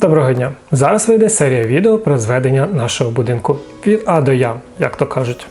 Доброго дня! Зараз вийде серія відео про зведення нашого будинку від А до Я, як то кажуть.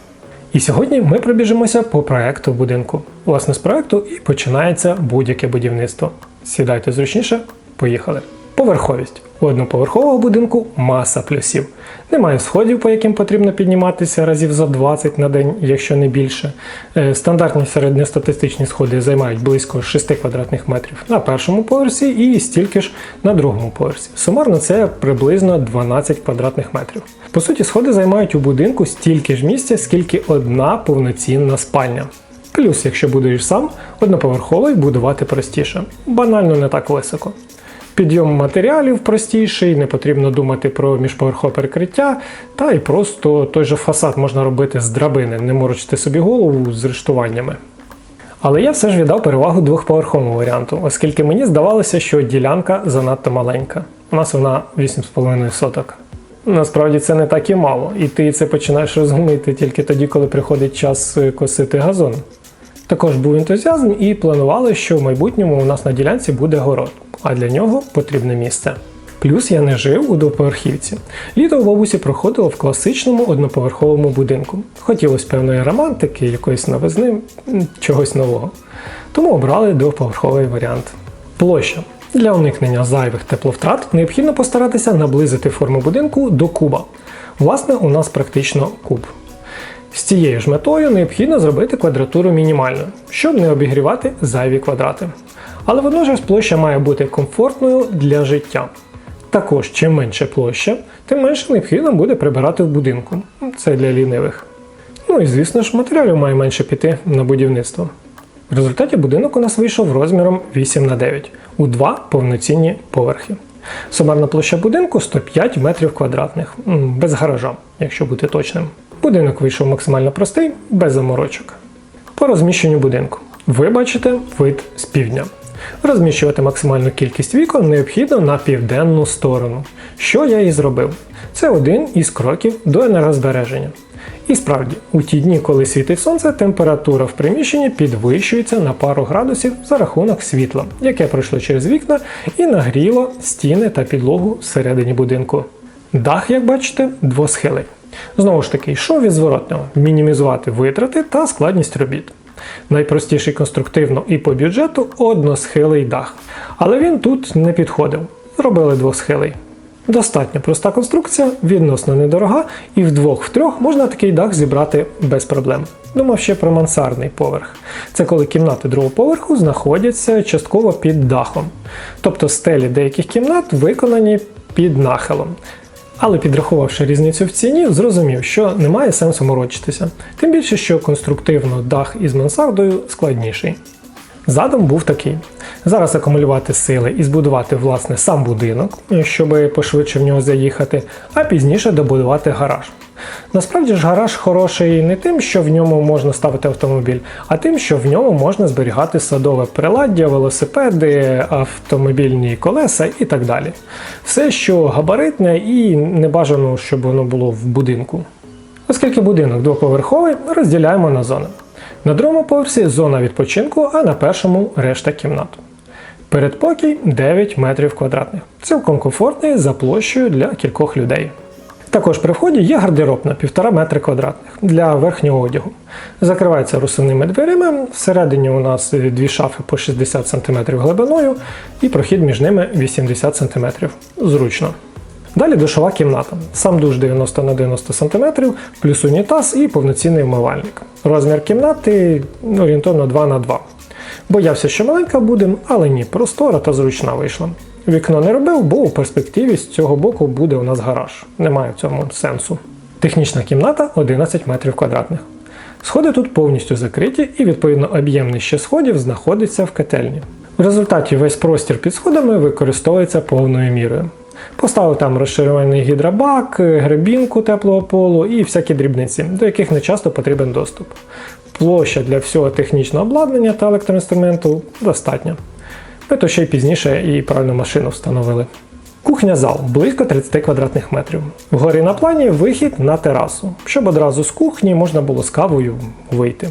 І сьогодні ми пробіжимося по проекту будинку. Власне, з проекту і починається будь-яке будівництво. Сідайте зручніше, поїхали. Поверховість. У одноповерхового будинку маса плюсів. Немає сходів, по яким потрібно підніматися разів за 20 на день, якщо не більше. Е, Стандартні середньостатистичні сходи займають близько 6 квадратних метрів на першому поверсі і стільки ж на другому поверсі. Сумарно це приблизно 12 квадратних метрів. По суті, сходи займають у будинку стільки ж місця, скільки одна повноцінна спальня. Плюс, якщо будеш сам, одноповерховий будувати простіше, банально не так високо. Підйом матеріалів простіший, не потрібно думати про міжповерхове перекриття, та й просто той же фасад можна робити з драбини, не морочити собі голову з рештуваннями. Але я все ж віддав перевагу двохповерховому варіанту, оскільки мені здавалося, що ділянка занадто маленька. У нас вона 8,5 соток. Насправді це не так і мало, і ти це починаєш розуміти тільки тоді, коли приходить час е, косити газон. Також був ентузіазм і планували, що в майбутньому у нас на ділянці буде город, а для нього потрібне місце. Плюс я не жив у двоповерхівці. Літо у бабусі проходило в класичному одноповерховому будинку. Хотілося певної романтики, якоїсь новизни, чогось нового. Тому обрали двоповерховий варіант. Площа. Для уникнення зайвих тепловтрат необхідно постаратися наблизити форму будинку до куба. Власне, у нас практично куб. З цією ж метою необхідно зробити квадратуру мінімальною, щоб не обігрівати зайві квадрати. Але водночас площа має бути комфортною для життя. Також, чим менше площа, тим менше необхідно буде прибирати в будинку. Це для лінивих. Ну і звісно ж, матеріалів має менше піти на будівництво. В результаті будинок у нас вийшов розміром 8 на 9 у два повноцінні поверхи. Сумарна площа будинку 105 метрів квадратних, без гаража, якщо бути точним. Будинок вийшов максимально простий, без заморочок. По розміщенню будинку. Ви бачите вид з півдня. Розміщувати максимальну кількість вікон необхідно на південну сторону. Що я і зробив. Це один із кроків до енергозбереження. І справді, у ті дні, коли світить сонце, температура в приміщенні підвищується на пару градусів за рахунок світла, яке пройшло через вікна і нагріло стіни та підлогу всередині будинку. Дах, як бачите, двосхилий. Знову ж таки, йшов від зворотнього мінімізувати витрати та складність робіт. Найпростіший конструктивно і по бюджету односхилий дах. Але він тут не підходив. Зробили двосхилий. Достатньо проста конструкція, відносно недорога, і вдвох-втрьох можна такий дах зібрати без проблем. Думав ще про мансардний поверх. Це коли кімнати другого поверху знаходяться частково під дахом. Тобто стелі деяких кімнат виконані під нахилом. Але підрахувавши різницю в ціні, зрозумів, що немає сенсу морочитися. Тим більше, що конструктивно дах із мансардою складніший. Задум був такий: зараз акумулювати сили і збудувати власне сам будинок, щоб пошвидше в нього заїхати, а пізніше добудувати гараж. Насправді ж гараж хороший не тим, що в ньому можна ставити автомобіль, а тим, що в ньому можна зберігати садове приладдя, велосипеди, автомобільні колеса і так далі. Все, що габаритне і не бажано, щоб воно було в будинку. Оскільки будинок двоповерховий, розділяємо на зони. На другому поверсі зона відпочинку, а на першому решта кімнат. Передпокій 9 метрів квадратних. Цілком комфортний за площею для кількох людей. Також при вході є гардероб на 1,5 метри квадратних для верхнього одягу. Закривається русинними дверима. Всередині у нас дві шафи по 60 см глибиною і прохід між ними 80 см. Зручно. Далі душова кімната. Сам душ 90 на 90 см, плюс унітаз і повноцінний вмивальник. Розмір кімнати орієнтовно 2 на 2. Боявся, що маленька буде, але ні, простора та зручна вийшла. Вікно не робив, бо у перспективі з цього боку буде у нас гараж. Немає в цьому сенсу. Технічна кімната 11 метрів квадратних. Сходи тут повністю закриті і відповідно об'ємнище сходів знаходиться в котельні. В результаті весь простір під сходами використовується повною мірою. Поставив там розширювальний гідробак, гребінку теплого полу і всякі дрібниці, до яких не часто потрібен доступ. Площа для всього технічного обладнання та електроінструменту достатня. Ми то ще й пізніше і правильну машину встановили. Кухня зал близько 30 квадратних метрів. Вгорі на плані вихід на терасу, щоб одразу з кухні можна було з кавою вийти.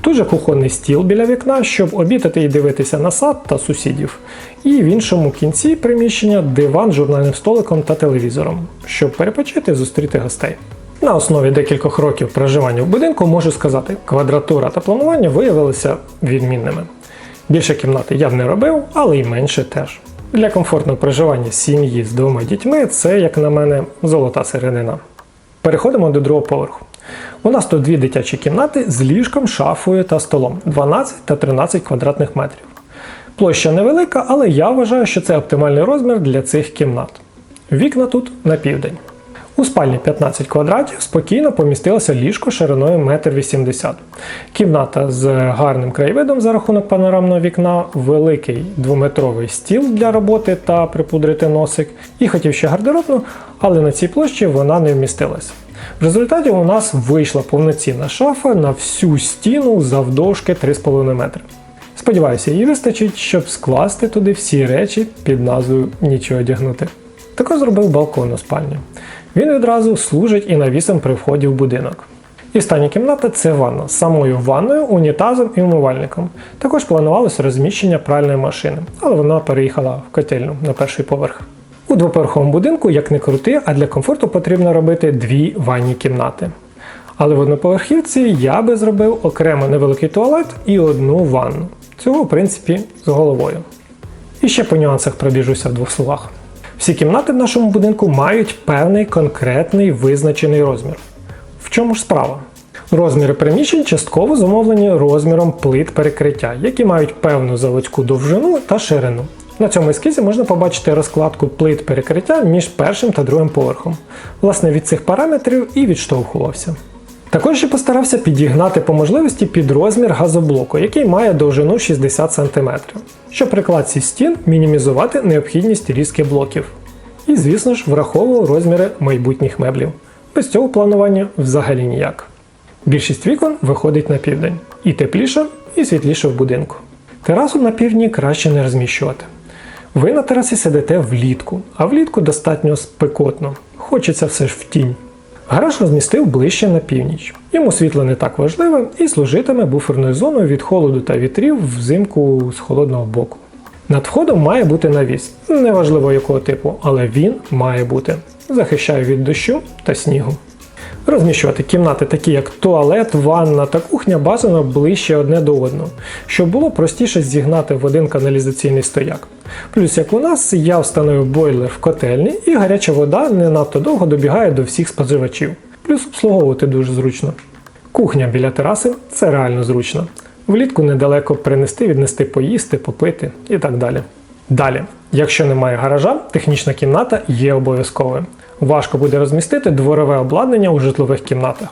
Тут же кухонний стіл біля вікна, щоб обідати і дивитися на сад та сусідів. І в іншому кінці приміщення диван з журнальним столиком та телевізором, щоб перепочити і зустріти гостей. На основі декількох років проживання в будинку можу сказати, квадратура та планування виявилися відмінними. Більше кімнати я б не робив, але й менше теж. Для комфортного проживання сім'ї з двома дітьми це, як на мене, золота середина. Переходимо до другого поверху. У нас тут дві дитячі кімнати з ліжком, шафою та столом 12 та 13 квадратних метрів. Площа невелика, але я вважаю, що це оптимальний розмір для цих кімнат. Вікна тут на південь. У спальні 15 квадратів спокійно помістилося ліжко шириною 1,80 м. Кімната з гарним краєвидом за рахунок панорамного вікна, великий двометровий стіл для роботи та припудрити носик. І хотів ще гардеробну, але на цій площі вона не вмістилася. В результаті у нас вийшла повноцінна шафа на всю стіну завдовжки 3,5 метри. Сподіваюся, її вистачить, щоб скласти туди всі речі під назвою Нічого одягнути. Також зробив балкон у спальні. Він відразу служить і навісом при вході в будинок. І остання кімната це ванна з самою ванною, унітазом і умивальником. Також планувалося розміщення пральної машини, але вона переїхала в котельну на перший поверх. У двоповерховому будинку, як не крути, а для комфорту потрібно робити дві ванні кімнати. Але в одноповерхівці я би зробив окремо невеликий туалет і одну ванну. Цього, в принципі, з головою. І ще по нюансах пробіжуся в двох словах. Всі кімнати в нашому будинку мають певний конкретний визначений розмір. В чому ж справа? Розміри приміщень частково зумовлені розміром плит перекриття, які мають певну заводську довжину та ширину. На цьому ескізі можна побачити розкладку плит перекриття між першим та другим поверхом. Власне, від цих параметрів і відштовхувався. Також я постарався підігнати по можливості під розмір газоблоку, який має довжину 60 см, щоб при кладці стін мінімізувати необхідність різки блоків. І, звісно ж, враховував розміри майбутніх меблів. Без цього планування взагалі ніяк. Більшість вікон виходить на південь. І тепліше, і світліше в будинку. Терасу на півдні краще не розміщувати. Ви на терасі сидите влітку, а влітку достатньо спекотно. Хочеться все ж в тінь. Гараж розмістив ближче на північ. Йому світло не так важливе і служитиме буферною зоною від холоду та вітрів взимку з холодного боку. Над входом має бути навіс, неважливо якого типу, але він має бути. Захищає від дощу та снігу. Розміщувати кімнати, такі як туалет, ванна та кухня, бажано ближче одне до одного, щоб було простіше зігнати в один каналізаційний стояк. Плюс, як у нас, я встановив бойлер в котельні і гаряча вода не надто довго добігає до всіх споживачів. Плюс обслуговувати дуже зручно. Кухня біля тераси це реально зручно. Влітку недалеко принести, віднести поїсти, попити і так далі. Далі, якщо немає гаража, технічна кімната є обов'язковою. Важко буде розмістити дворове обладнання у житлових кімнатах.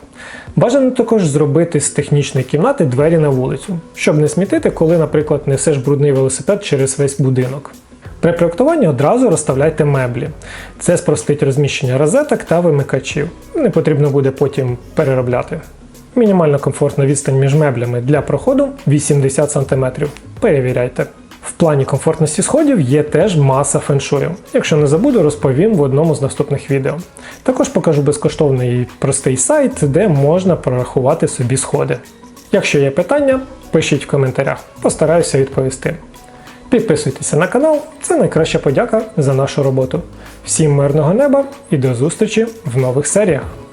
Бажано також зробити з технічної кімнати двері на вулицю, щоб не смітити, коли, наприклад, несеш брудний велосипед через весь будинок. При проєктуванні одразу розставляйте меблі. Це спростить розміщення розеток та вимикачів. Не потрібно буде потім переробляти. Мінімально комфортна відстань між меблями для проходу 80 см. Перевіряйте. Плані комфортності сходів є теж маса феншую. Якщо не забуду, розповім в одному з наступних відео. Також покажу безкоштовний простий сайт, де можна прорахувати собі сходи. Якщо є питання, пишіть в коментарях, постараюся відповісти. Підписуйтеся на канал, це найкраща подяка за нашу роботу. Всім мирного неба і до зустрічі в нових серіях!